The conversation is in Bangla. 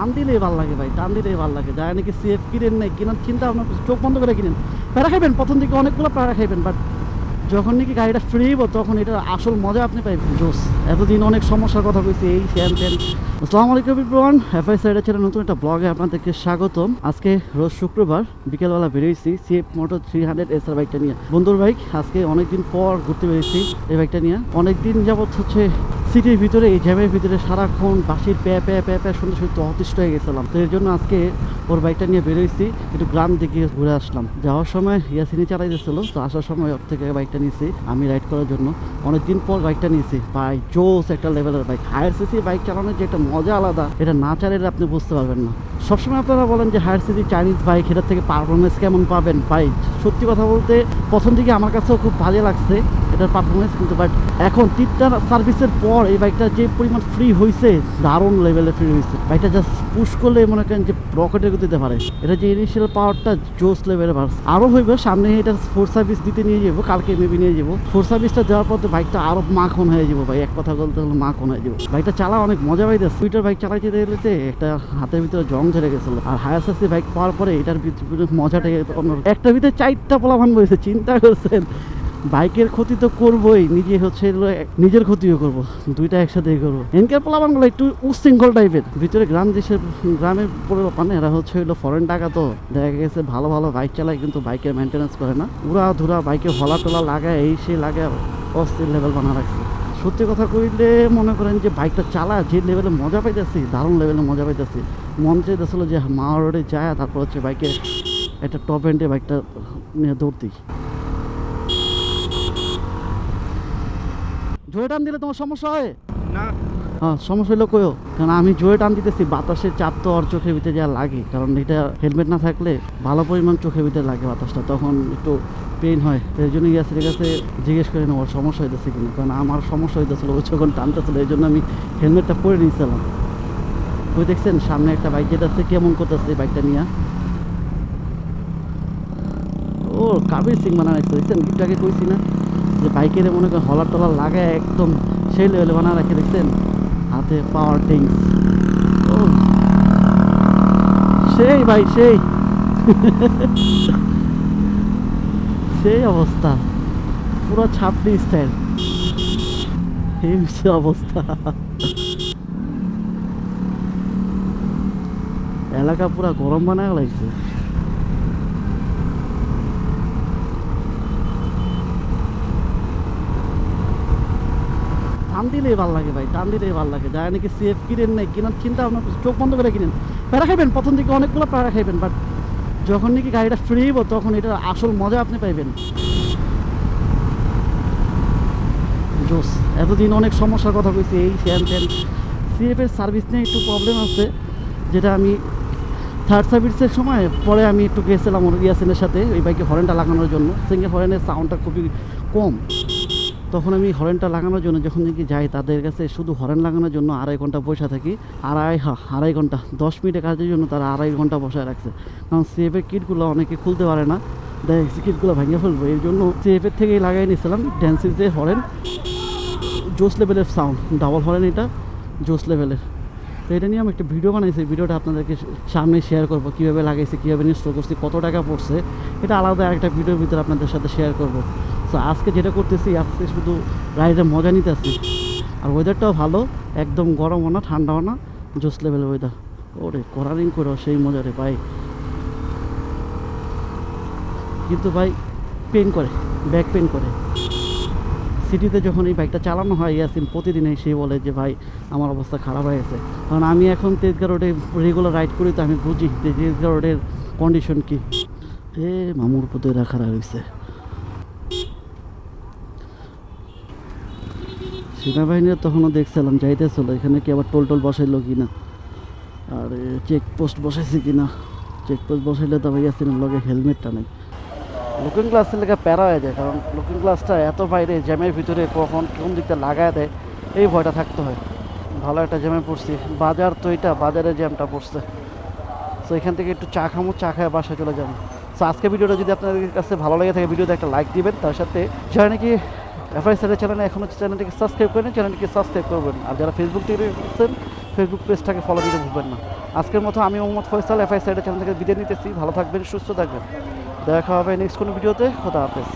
টান দিলেই ভালো লাগে ভাই, টান দিলেই ভালো লাগে। যারা নাকি সেফ কিনেন নাই, কেনার চিন্তা ভাবনা চোখ বন্ধ করে কিনেন। প্যারা খাইবেন, প্রথম দিকে অনেকগুলো প্যারা খাইবেন বাট যখন নাকি গাড়িটা ফ্রি হব তখন এটার আসল মজা আপনি পাইবেন, জোস। এতদিন অনেক সমস্যার কথা কইছি, এই স্যান ত্যান আসসালামু আলাইকুম ইব্রান এফআই সাইডের ছেড়ে নতুন একটা ব্লগে আপনাদেরকে স্বাগতম। আজকে রোজ শুক্রবার, বিকেলবেলা বেরিয়েছি CF Moto three hundred SR বাইকটা নিয়ে। বন্ধুর বাইক আজকে অনেকদিন পর ঘুরতে বেরিয়েছি এই বাইকটা নিয়ে। অনেকদিন যাবৎ হচ্ছে সিটির ভিতরে, এই জ্যামের ভিতরে সারাক্ষণ বাসির প্যা প্যা প্যা প্যা শুনতে শুনতে অতিষ্ঠ হয়ে গেছিলাম। তো এর জন্য আজকে ওর বাইকটা নিয়ে বেরোইছি, একটু গ্রাম দিকে ঘুরে আসলাম। যাওয়ার সময় ইয়াসিনি চালাইতেছিল, তো আসার সময় ওর থেকে বাইকটা নিয়েছি আমি রাইড করার জন্য। অনেকদিন পর বাইকটা নিয়েছি বাই জোস একটা লেভেলের বাইক। হায়ার সিসি বাইক চালানোর যে একটা মজা আলাদা, এটা না চালালে আপনি বুঝতে পারবেন না। সবসময় আপনারা বলেন যে হায়ার সিসি চাইনিজ বাইক, এটার থেকে পারফরমেন্স কেমন পাবেন? বাইক সত্যি কথা বলতে প্রথম দিকে আমার কাছেও খুব ভালো লাগছে এটার পারফরমেন্স কিন্তু বাট এখন তিনটা সার্ভিসের পর এই বাইকটা যে পরিমাণ ফ্রি হয়েছে দারুণ লেভেলে ফ্রি হয়েছে বাইকটা জাস্ট পুশ করলে মনে করেন যে রকেটের গতিতে পারে এটা যে ইনিশিয়াল পাওয়ারটা জোস লেভেলে বাড়ছে। আরও হইবে, সামনে এটা ফোর সার্ভিস দিতে নিয়ে যাব, কালকে মেবি নিয়ে যাব। ফোর সার্ভিসটা দেওয়ার পর বাইকটা আরও মাখন হয়ে যাব ভাই, এক কথা বলতে হলে মাখন হয়ে যাব। বাইকটা চালা অনেক মজা পাইতে সুইটার বাইক চালাইতে গেলেতে একটা হাতের ভিতরে জং ধরে গেছিল। আর হায়ার সার্সি বাইক পাওয়ার পরে এটার অন্য একটা ভিতরে চারটা পোলাভান বলেছে চিন্তা করছেন? বাইকের ক্ষতি তো করবোই, নিজে হচ্ছে নিজের ক্ষতিও করব, দুইটা একসাথেই করব। এনকার পোলাবানগুলো একটু উশৃঙ্খল টাইপের। ভিতরে গ্রাম দেশের, গ্রামের পানে এরা হচ্ছে হলো ফরেন টাকা তো। দেখা গেছে ভালো ভালো বাইক চালায় কিন্তু বাইকের মেনটেন্যান্স করে না। উড়া ধুরা বাইকে হলা টলা লাগায়, এই সেই লাগায় অস্থির লেভেল বানা রাখছে। সত্যি কথা কইলে মনে করেন যে বাইকটা চালা, যে লেভেলে মজা পাইতেছি, দারুণ লেভেলে মজা পাইতেছি। মন চাইতেছিল যে মা রোডে যায়, তারপর হচ্ছে বাইকে একটা টপ এন্ডে বাইকটা নিয়ে দৌড় জোরে টান দিলে তোমার সমস্যা হয়? না। হ্যাঁ সমস্যা হলো কয়ও কারণ আমি জোরে টান দিতেছি বাতাসের চাপ তো আর চোখের ভিতরে যা লাগে। কারণ এটা হেলমেট না থাকলে ভালো পরিমাণ চোখের ভিতরে লাগে বাতাসটা তখন একটু পেইন হয়। এই জন্য ইয়াসের কাছে জিজ্ঞেস করে নেওয়ার সমস্যা হইতেছে কিনা। কারণ আমার সমস্যা হইতেছিল ওই যখন টানতেছিল এই জন্য আমি হেলমেটটা পরে নিয়েছিলাম ওই দেখছেন সামনে একটা বাইক যেটা আছে কেমন করতেছে বাইকটা নিয়ে? ও কাবির সিং বানা রাখছে দেখছেন? আগে কইছি না? যে বাইকের মনে করেন হলার টলার লাগায় একদম, সেই লেভেলে বানা রাখে, দেখছেন? হাতে পাওয়ার টিংস ও সেই ভাই, সেই। সেই অবস্থা। পুরো ছাপড়ি স্টাইল এই অবস্থা। এলাকা পুরা গরম বানায় লাগছে। টান দিলেই ভালো লাগে ভাই, টান দিলেই ভালো লাগে। যারা নাকি সেফ কিনেন নাই, কেনার চিন্তা ভাবনা চোখ বন্ধ করে কিনেন। প্যারা খাইবেন, প্রথম দিকে অনেকগুলো প্যারা খাইবেন বাট যখন নাকি গাড়িটা ফ্রি হব তখন এটার আসল মজা আপনি পাইবেন। জোস, এতদিন অনেক সমস্যার কথা কইছি, এই স্যান ত্যান সিএফের সার্ভিস নিয়ে একটু প্রবলেম আছে, যেটা আমি থার্ড সার্ভিসের সময়, পরে আমি একটু গেছিলাম ইয়াসিনের সাথে, ওই বাইকে হরেনটা লাগানোর জন্য। সিঙ্গেল হরেনের সাউন্ডটা খুবই কম। তখন আমি হরেনটা লাগানোর জন্য যখন নাকি যাই, তাদের কাছে শুধু হরেন লাগানোর জন্য আড়াই ঘণ্টা বসে থাকি। আড়াই আড়াই ঘণ্টা, দশ মিনিটের কাজের জন্য তারা আড়াই ঘণ্টা বসায় রাখছে। কারণ সিএফের কিটগুলো অনেকে খুলতে পারে না। দেখছি কিটগুলো ভেঙে ফেলব এই জন্য সিএফের থেকেই লাগাই নিয়েছিলাম। ড্যান্সির যে হরেন জোস লেভেলের সাউন্ড ডাবল হরেন এটা জোস লেভেলের তো এটা নিয়ে আমি একটা ভিডিও বানাইছি। ভিডিওটা আপনাদেরকে সামনে শেয়ার করব, কীভাবে লাগাইছি, কীভাবে ইনস্টল করছি, কত টাকা পড়ছে। এটা আলাদা একটা ভিডিওর ভিতরে আপনাদের সাথে শেয়ার করব। তো আজকে যেটা করতেছি, আজকে শুধু রাইডের মজা নিতেছি। আর ওয়েদারটাও ভালো, একদম গরমও না ঠান্ডাও না জোস লেভেল ওয়েদার ওরে করারিং করে সেই মজা রে ভাই। কিন্তু ভাই পেন করে ব্যাক পেন করে। সিটিতে যখন এই বাইকটা চালানো হয়, ইয়াসিন প্রতিদিন সে বলে যে, ভাই, আমার অবস্থা খারাপ হয়ে গেছে। কারণ আমি এখন তেজগা রোডে রেগুলার রাইড করি, তো আমি বুঝি যে তেজগা রোডের কন্ডিশন কী। এ, মামুর পথে রাখা রয়েছে সেনাবাহিনীরা তখনও দেখছিলাম, যাইতেছিল। এখানে কি আবার টোল টোল বসাইলো কি না আর চেকপোস্ট বসাইছে কি না চেকপোস্ট বসাইলে তো ভাই ইয়াসিনের লগে হেলমেটটা নেই। লুকিং গ্লাসের লেগে প্যারা হয়ে যায়, কারণ লুকিং গ্লাসটা এত বাইরে, জ্যামের ভিতরে কখন কোন দিকটা লাগায় দেয়, এই ভয়টা থাকতে হয়। ভালো একটা জ্যামে পড়ছি। বাজার তো এটা, বাজারে জ্যামটা পড়ছে। তো এখান থেকে একটু চা খামো, চা খায় বাসায় চলে যাব। তো আজকে ভিডিওটা যদি আপনাদের কাছে ভালো লাগে থাকে, ভিডিওতে একটা লাইক দিবেন। তার সাথে, যারা নাকি এফআই স্যারের চ্যানেলে হচ্ছে চ্যানেলটিকে সাবস্ক্রাইব করেন চ্যানেলটিকে সাবস্ক্রাইব করবেন। আর যারা ফেসবুক থেকে দেখছেন ফেসবুক পেজটাকে ফলো দিতে ভুলবেন না। আজকের মতো আমি মোহাম্মদ ফয়সাল, এফআই সাইডের চ্যানেল থেকে বিদায় নিতেছি। ভালো থাকবেন, সুস্থ থাকবেন। দেখা হবে নেক্সট কোনো ভিডিওতে। খোদা হাফেজ।